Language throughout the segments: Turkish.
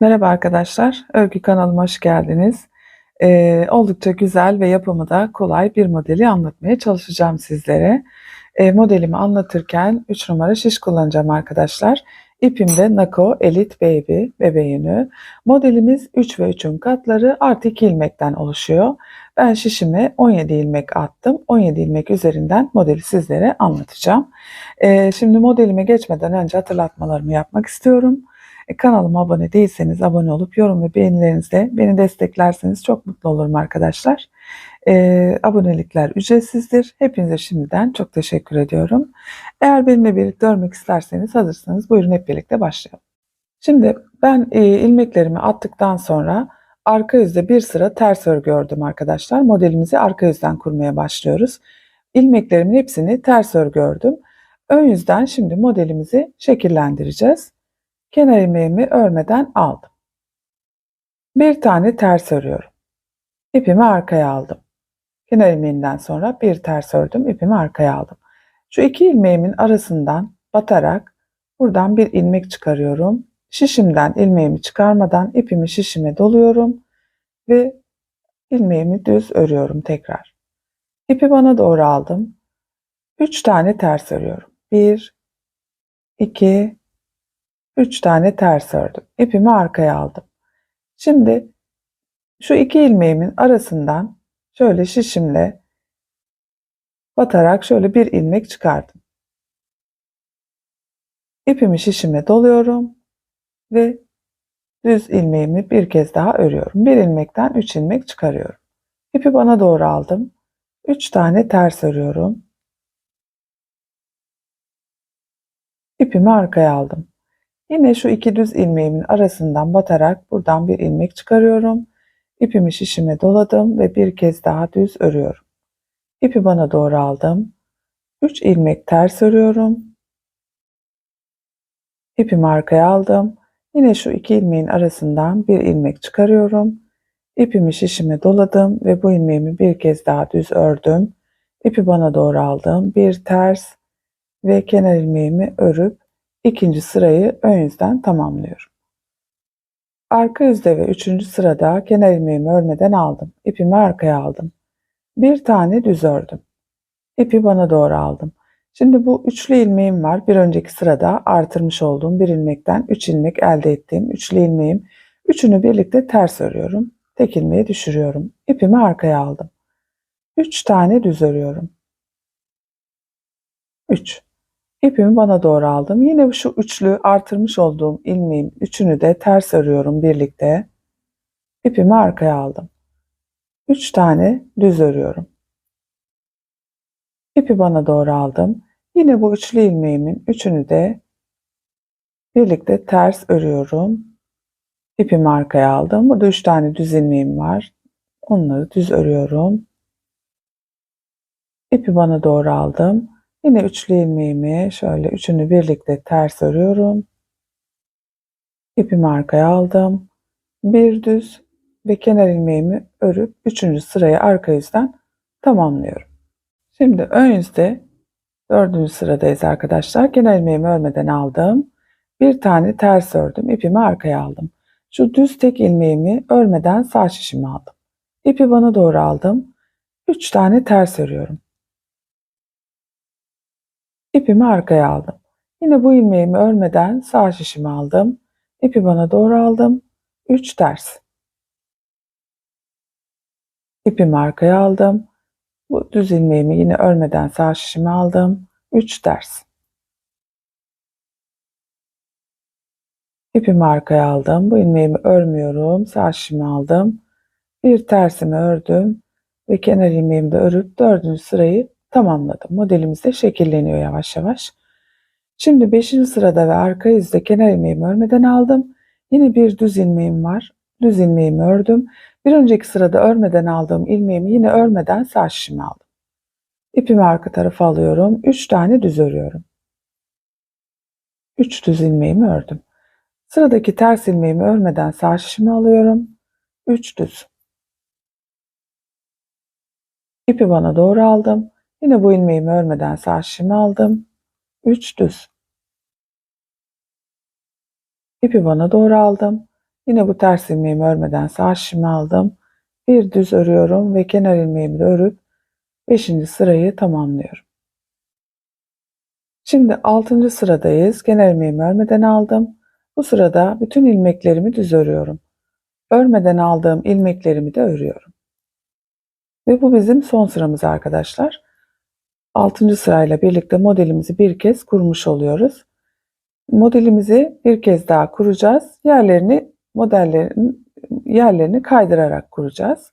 Merhaba arkadaşlar, Örgü kanalıma hoş geldiniz. Ee, oldukça güzel ve yapımı da kolay bir modeli anlatmaya çalışacağım sizlere. Ee, modelimi anlatırken 3 numara şiş kullanacağım arkadaşlar. İpim de Nako Elite Baby bebe. Modelimiz 3 ve 3'ün katları artı 2 ilmekten oluşuyor. Ben şişime 17 ilmek attım. 17 ilmek üzerinden modeli sizlere anlatacağım. Ee, şimdi modelime geçmeden önce hatırlatmalarımı yapmak istiyorum. E, kanalıma abone değilseniz abone olup yorum ve beğenilerinizle beni desteklerseniz çok mutlu olurum arkadaşlar. E, abonelikler ücretsizdir. Hepinize şimdiden çok teşekkür ediyorum. Eğer benimle birlikte örmek isterseniz hazırsanız buyurun hep birlikte başlayalım. Şimdi ben e, ilmeklerimi attıktan sonra arka yüzde bir sıra ters örgü ördüm arkadaşlar. Modelimizi arka yüzden kurmaya başlıyoruz. İlmeklerimin hepsini ters örgü ördüm. Ön yüzden şimdi modelimizi şekillendireceğiz kenar ilmeğimi örmeden aldım. Bir tane ters örüyorum. İpimi arkaya aldım. Kenar ilmeğinden sonra bir ters ördüm, ipimi arkaya aldım. Şu iki ilmeğimin arasından batarak buradan bir ilmek çıkarıyorum. Şişimden ilmeğimi çıkarmadan ipimi şişime doluyorum ve ilmeğimi düz örüyorum tekrar. İpi bana doğru aldım. 3 tane ters örüyorum. 1 2 3 tane ters ördüm. İpimi arkaya aldım. Şimdi şu iki ilmeğimin arasından şöyle şişimle batarak şöyle bir ilmek çıkardım. İpimi şişime doluyorum ve düz ilmeğimi bir kez daha örüyorum. Bir ilmekten 3 ilmek çıkarıyorum. İpi bana doğru aldım. 3 tane ters örüyorum. İpimi arkaya aldım. Yine şu iki düz ilmeğimin arasından batarak buradan bir ilmek çıkarıyorum. İpimi şişime doladım ve bir kez daha düz örüyorum. İpi bana doğru aldım. 3 ilmek ters örüyorum. İpimi arkaya aldım. Yine şu iki ilmeğin arasından bir ilmek çıkarıyorum. İpimi şişime doladım ve bu ilmeğimi bir kez daha düz ördüm. İpi bana doğru aldım. Bir ters ve kenar ilmeğimi örüp ikinci sırayı ön yüzden tamamlıyorum. Arka yüzde ve üçüncü sırada kenar ilmeğimi örmeden aldım. İpimi arkaya aldım. Bir tane düz ördüm. İpi bana doğru aldım. Şimdi bu üçlü ilmeğim var. Bir önceki sırada artırmış olduğum bir ilmekten 3 ilmek elde ettiğim üçlü ilmeğim. Üçünü birlikte ters örüyorum. Tek ilmeği düşürüyorum. İpimi arkaya aldım. 3 tane düz örüyorum. 3. İpimi bana doğru aldım. Yine şu üçlü artırmış olduğum ilmeğin üçünü de ters örüyorum birlikte. İpimi arkaya aldım. Üç tane düz örüyorum. İpi bana doğru aldım. Yine bu üçlü ilmeğimin üçünü de birlikte ters örüyorum. İpimi arkaya aldım. Burada üç tane düz ilmeğim var. Onları düz örüyorum. İpi bana doğru aldım. Yine üçlü ilmeğimi şöyle üçünü birlikte ters örüyorum. İpimi arkaya aldım. Bir düz ve kenar ilmeğimi örüp üçüncü sırayı arka yüzden tamamlıyorum. Şimdi ön yüzde dördüncü sıradayız arkadaşlar. Kenar ilmeğimi örmeden aldım. Bir tane ters ördüm. İpimi arkaya aldım. Şu düz tek ilmeğimi örmeden sağ şişimi aldım. İpi bana doğru aldım. Üç tane ters örüyorum. İpimi arkaya aldım. Yine bu ilmeğimi örmeden sağ şişimi aldım. İpi bana doğru aldım. 3 ters. İpimi arkaya aldım. Bu düz ilmeğimi yine örmeden sağ şişimi aldım. 3 ters. İpimi arkaya aldım. Bu ilmeğimi örmüyorum. Sağ şişimi aldım. Bir tersimi ördüm ve kenar ilmeğimi de örüp dördüncü sırayı tamamladım. Modelimiz de şekilleniyor yavaş yavaş. Şimdi 5. sırada ve arka yüzde kenar ilmeğimi örmeden aldım. Yine bir düz ilmeğim var. Düz ilmeğimi ördüm. Bir önceki sırada örmeden aldığım ilmeğimi yine örmeden sağ şişime aldım. İpimi arka tarafa alıyorum. 3 tane düz örüyorum. 3 düz ilmeğimi ördüm. Sıradaki ters ilmeğimi örmeden sağ şişimi alıyorum. 3 düz. İpi bana doğru aldım. Yine bu ilmeğimi örmeden sağ aldım. 3 düz. İpi bana doğru aldım. Yine bu ters ilmeğimi örmeden sağ aldım. Bir düz örüyorum ve kenar ilmeğimi de örüp 5. sırayı tamamlıyorum. Şimdi 6. sıradayız. Kenar ilmeğimi örmeden aldım. Bu sırada bütün ilmeklerimi düz örüyorum. Örmeden aldığım ilmeklerimi de örüyorum. Ve bu bizim son sıramız arkadaşlar. 6. sırayla birlikte modelimizi bir kez kurmuş oluyoruz. Modelimizi bir kez daha kuracağız. Yerlerini modellerin yerlerini kaydırarak kuracağız.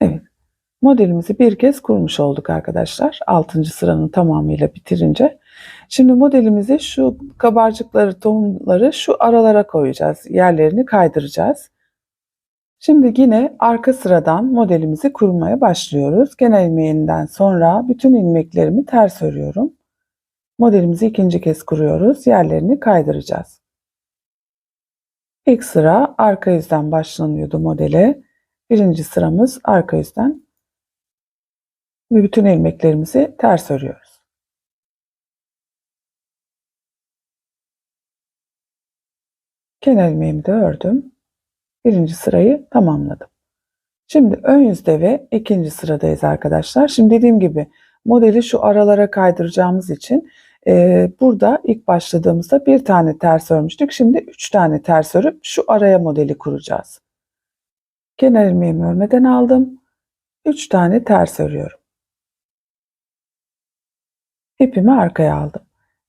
Evet. Modelimizi bir kez kurmuş olduk arkadaşlar. 6. sıranın tamamıyla bitirince. Şimdi modelimizi şu kabarcıkları, tohumları şu aralara koyacağız. Yerlerini kaydıracağız. Şimdi yine arka sıradan modelimizi kurmaya başlıyoruz. Genel ilmeğinden sonra bütün ilmeklerimi ters örüyorum. Modelimizi ikinci kez kuruyoruz. Yerlerini kaydıracağız. İlk sıra arka yüzden başlanıyordu modele. Birinci sıramız arka yüzden ve bütün ilmeklerimizi ters örüyoruz. Kenar ilmeğimi de ördüm. Birinci sırayı tamamladım. Şimdi ön yüzde ve ikinci sıradayız arkadaşlar. Şimdi dediğim gibi modeli şu aralara kaydıracağımız için e, burada ilk başladığımızda bir tane ters örmüştük. Şimdi üç tane ters örüp şu araya modeli kuracağız. Kenar ilmeğimi örmeden aldım. Üç tane ters örüyorum. İpimi arkaya aldım.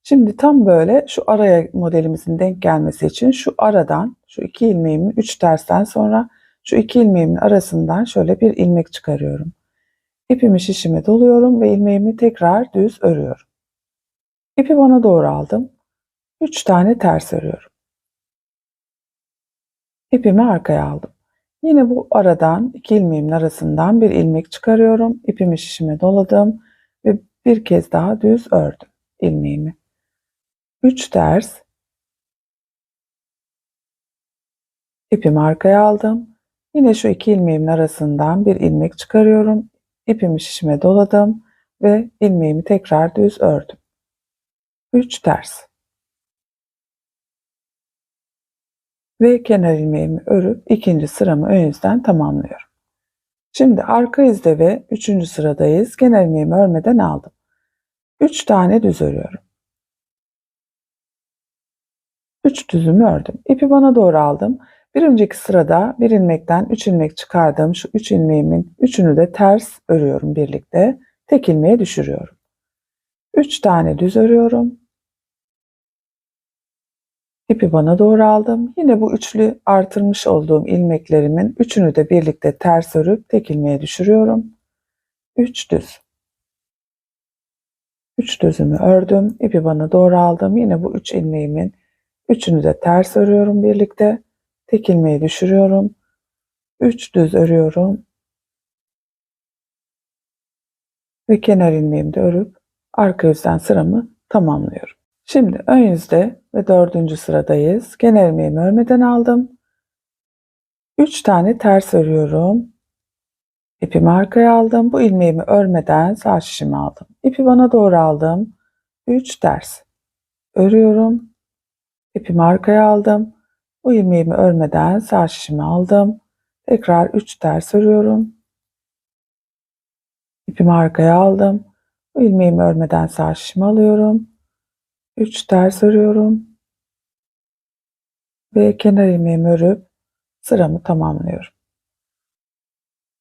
Şimdi tam böyle şu araya modelimizin denk gelmesi için şu aradan şu iki ilmeğimin üç tersten sonra şu iki ilmeğimin arasından şöyle bir ilmek çıkarıyorum. İpimi şişime doluyorum ve ilmeğimi tekrar düz örüyorum. İpi bana doğru aldım. Üç tane ters örüyorum. İpimi arkaya aldım. Yine bu aradan iki ilmeğimin arasından bir ilmek çıkarıyorum. İpimi şişime doladım ve bir kez daha düz ördüm ilmeğimi. 3 ters ipimi arkaya aldım. Yine şu iki ilmeğimin arasından bir ilmek çıkarıyorum. İpimi şişime doladım ve ilmeğimi tekrar düz ördüm. 3 ters. Ve kenar ilmeğimi örüp ikinci sıramı ön yüzden tamamlıyorum. Şimdi arka yüzde ve üçüncü sıradayız. Kenar ilmeğimi örmeden aldım. 3 tane düz örüyorum. 3 düzümü ördüm. İpi bana doğru aldım. Bir önceki sırada bir ilmekten 3 ilmek çıkardım. Şu 3 ilmeğimin üçünü de ters örüyorum birlikte. Tek ilmeğe düşürüyorum. 3 tane düz örüyorum. İpi bana doğru aldım. Yine bu üçlü artırmış olduğum ilmeklerimin üçünü de birlikte ters örüp tek ilmeğe düşürüyorum. 3 düz. 3 düzümü ördüm. İpi bana doğru aldım. Yine bu 3 ilmeğimin Üçünü de ters örüyorum birlikte. Tek ilmeği düşürüyorum. Üç düz örüyorum. Ve kenar ilmeğimi de örüp arka yüzden sıramı tamamlıyorum. Şimdi ön yüzde ve dördüncü sıradayız. Kenar ilmeğimi örmeden aldım. Üç tane ters örüyorum. İpimi arkaya aldım. Bu ilmeğimi örmeden sağ şişimi aldım. İpi bana doğru aldım. Üç ters örüyorum. İpimi arkaya aldım. Bu ilmeğimi örmeden sağ şişimi aldım. Tekrar 3 ters örüyorum. İpimi arkaya aldım. Bu ilmeğimi örmeden sağ şişimi alıyorum. 3 ters örüyorum. Ve kenar ilmeğimi örüp sıramı tamamlıyorum.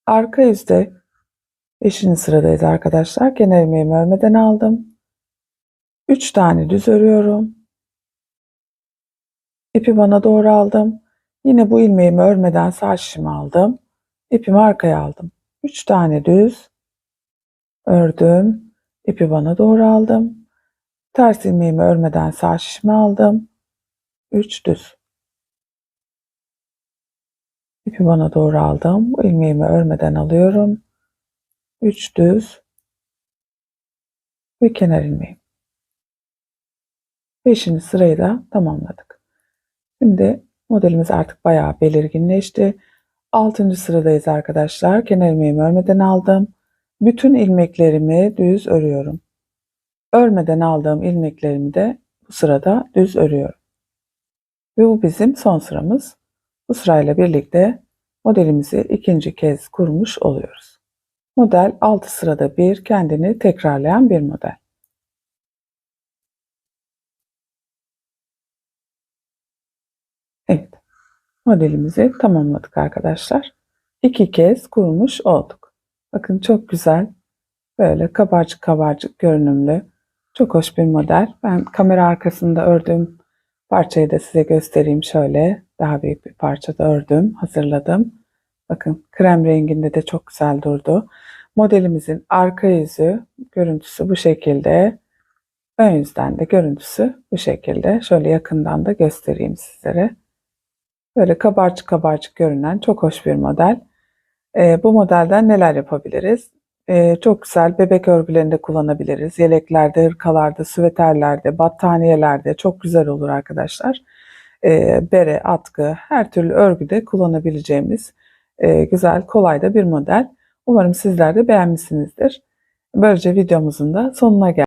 Arka yüzde 5. sıradayız arkadaşlar. Kenar ilmeğimi örmeden aldım. 3 tane düz örüyorum. İpi bana doğru aldım. Yine bu ilmeğimi örmeden sağ şişimi aldım. İpimi arkaya aldım. 3 tane düz ördüm. İpi bana doğru aldım. Ters ilmeğimi örmeden sağ şişimi aldım. 3 düz. İpi bana doğru aldım. Bu ilmeğimi örmeden alıyorum. 3 düz ve kenar ilmeğim. Beşinci sırayı da tamamladık. Şimdi modelimiz artık bayağı belirginleşti. Altıncı sıradayız arkadaşlar. Kenar ilmeğimi örmeden aldım. Bütün ilmeklerimi düz örüyorum. Örmeden aldığım ilmeklerimi de bu sırada düz örüyorum. Ve bu bizim son sıramız. Bu sırayla birlikte modelimizi ikinci kez kurmuş oluyoruz. Model 6 sırada bir kendini tekrarlayan bir model. Evet. Modelimizi tamamladık arkadaşlar. İki kez kurmuş olduk. Bakın çok güzel. Böyle kabarcık kabarcık görünümlü. Çok hoş bir model. Ben kamera arkasında ördüğüm parçayı da size göstereyim şöyle. Daha büyük bir parçada ördüm, hazırladım. Bakın krem renginde de çok güzel durdu. Modelimizin arka yüzü görüntüsü bu şekilde. Ön yüzden de görüntüsü bu şekilde. Şöyle yakından da göstereyim sizlere. Böyle kabarcık kabarcık görünen çok hoş bir model. Ee, bu modelden neler yapabiliriz? Ee, çok güzel bebek örgülerinde kullanabiliriz. Yeleklerde, hırkalarda, süveterlerde, battaniyelerde çok güzel olur arkadaşlar. Ee, bere, atkı, her türlü örgüde kullanabileceğimiz e, güzel, kolay da bir model. Umarım sizler de beğenmişsinizdir. Böylece videomuzun da sonuna geldik.